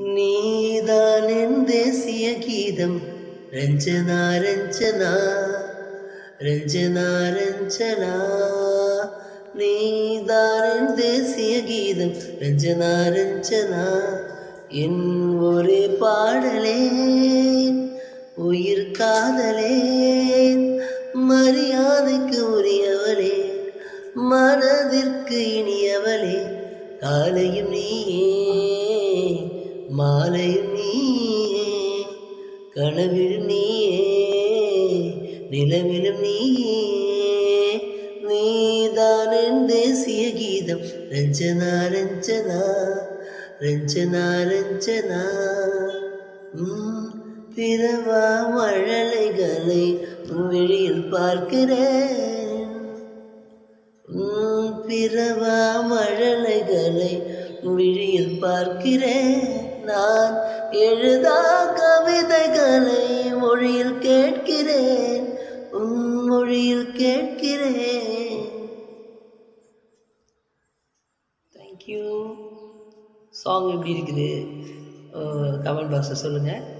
நீதான் என் தேசிய கீதம்? ரஞ்சனா ரஞ்சனா ரஞ்சனா ரஞ்சனா. நீதான் என் தேசிய கீதம்? ரஞ்சனா ரஞ்சனா என் ஒரே பாடலே உயிர் காதலே. மரியாதைக்கு உரியவளே மனதிற்கு இனியவளே காலையும் நீயே. மாலையும் நீயே கனவிலும் நீயே நிலவிலும் நீயே. நீதான் என் தேசிய கீதம். ரஞ்சனா ரஞ்சனா ரஞ்சனா ரஞ்சனா. பிறவா மழலைகளை வெளியில் பார்க்கிறேன். பிறவா மழலைகளை விழியில் பார்க்கிறேன் நான். எழுதா கவிதைகளை மொழியில் கேட்கிறேன். உன் மொழியில் கேட்கிறேன். தேங்க்யூ சாங் எப்படி இருக்குது? கமெண்ட் பாக்ஸில் சொல்லுங்கள்